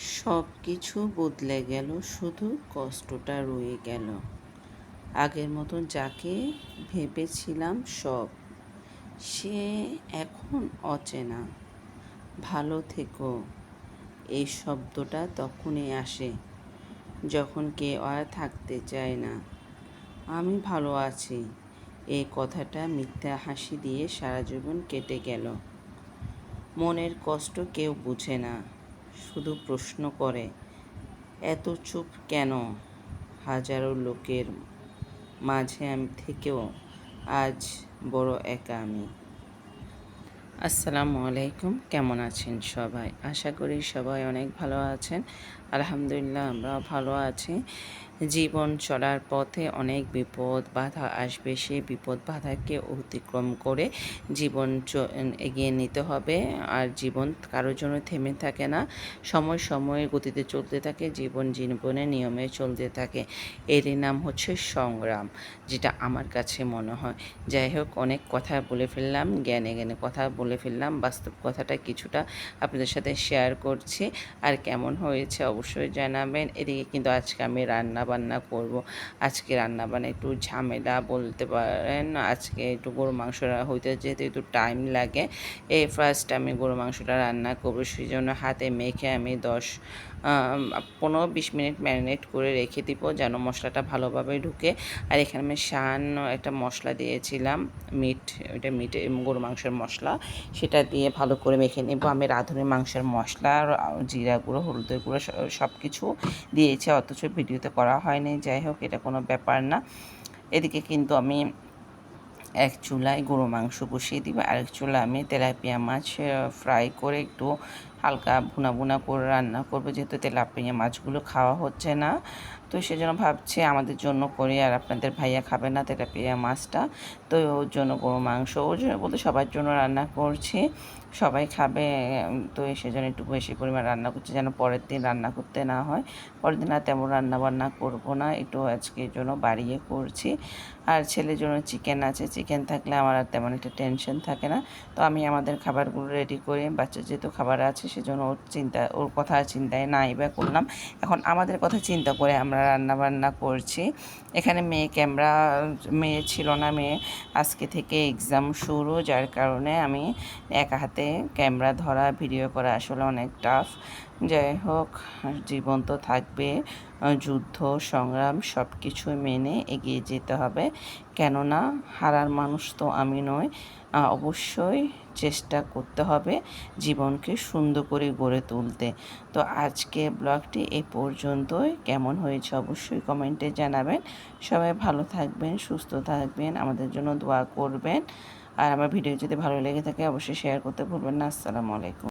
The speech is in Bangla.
সব কিছু বদলে গেল, শুধু কষ্টটা রয়ে গেল। আগের মতন যাকে ভেবেছিলাম সব, সে এখন অচেনা। ভালো থেকো। এই শব্দটা তখনই আসে, যখন কেউ আর থাকতে চায় না। আমি ভালো আছি। এই কথাটা মিথ্যা হাসি দিয়ে সারা জীবন কেটে গেল। মনের কষ্ট কেউ বুঝে না। শুধু প্রশ্ন করে, এত চুপ কেন? হাজারো লোকের মাঝে আমি থেকেও আজ বড় একা আমি। আসসালামু আলাইকুম, কেমন আছেন সবাই? আশা করি সবাই অনেক ভালো আছেন। আলহামদুলিল্লাহ আমরা ভালো আছি। জীবন চলার পথে অনেক বিপদ বাধা আসবে সেই বিপদ বাধাকে অতিক্রম করে জীবন এগিয়ে নিতে হবে। আর জীবন কারোর জন্য থেমে থাকে না, সময় সময়ে গতিতে চলতে থাকে, জীবন জীবনের নিয়মে চলতে থাকে। এরই নাম হচ্ছে সংগ্রাম, যেটা আমার কাছে মনে হয়। যাই হোক, অনেক কথা বলে ফেললাম, জ্ঞানে জ্ঞানে কথা বলে ফেললাম, বাস্তব কথাটা কিছুটা আপনাদের সাথে শেয়ার করছি। আর কেমন হয়েছে অবশ্যই জানাবেন। এদিকে কিন্তু আজকে আমি রান্না বান্না করব। আজকে রান্না বান্না একটু ঝামেলা বলতে পারেন। আজকে একটু গরু মাংস হইতে যেহেতু একটু টাইম লাগে, এই ফার্স্ট আমি গরু মাংসটা রান্না করব। সেই জন্য হাতে মেখে আমি দশ পনেরো বিশ মিনিট ম্যারিনেট করে রেখে দিব যেন মশলাটা ভালোভাবে ঢুকে। আর এখানে আমি শান একটা মশলা দিয়েছিলাম, মিট ওইটা মিট গরু মাংসের মশলা। সেটা দিয়ে ভালো করে মেখে নেব। আমি রাঁধুনি মাংসের মশলা জিরা গুঁড়ো, হলুদের গুঁড়ো সব কিছু দিয়েছি। অথচ ভিডিওতে করা হয়নি। যাই হোক, এটা কোনো ব্যাপার না। এদিকে কিন্তু আমি এক চুলায় গরু মাংস বসিয়ে দিব, আরেক চুলা আমি তেলাপিয়া মাছ ফ্রাই করে একটু হালকা ভুনা ভুনা করে রান্না করব, যেহেতু তেলাপিয়া মাছগুলো খাওয়া হচ্ছে না। তো সেজন্য ভাবছি আমাদের জন্য করি, আর আপনাদের ভাইয়া খাবে না তেলাপিয়া মাছটা। তো ওর জন্য গরু মাংস, ওর জন্য বলতে সবার জন্য রান্না করছি। সবাই খাবে তো সেজন্য একটু বেশি পরিমাণ রান্না করছি, যেন পরের দিন রান্না করতে না হয়। পরের দিন আর তেমন রান্না বান্না করব না, একটু আজকের জন্য বাড়িয়ে করছি। আর ছেলের জন্য চিকেন আছে চিকেন থাকলে আমার আর তেমন একটা টেনশন থাকে না। তো আমি আমাদের খাবারগুলো রেডি করে, বাচ্চার যেহেতু খাবার আছে, সেজন্য ওর চিন্তা, ওর কথা চিন্তায় নাই বা করলাম। এখন আমাদের কথা চিন্তা করে আমরা রান্না বান্না করছি। এখানে মেয়ে ক্যামেরা মেয়ে ছিল না মেয়ে। আজকে থেকে এক্সাম শুরু, যার কারণে আমি একা হাতে ক্যামেরা ধরা ভিডিও করা আসলে অনেক টাফ যাই হোক, জীবন তো থাকবে। যুদ্ধ, সংগ্রাম সব কিছু মেনে এগিয়ে যেতে হবে। কেননা হারার মানুষ তো আমি নই অবশ্যই চেষ্টা করতে হবে জীবনকে সুন্দর করে গড়ে তুলতে। তো আজকে ব্লগটি এ পর্যন্তই। কেমন হয়েছে অবশ্যই কমেন্টে জানাবেন। সবাই ভালো থাকবেন, সুস্থ থাকবেন, আমাদের জন্য দোয়া করবেন। আর আমার ভিডিও যদি ভালো লেগে থাকে অবশ্যই শেয়ার করতে ভুলবেন না। আসসালামু আলাইকুম।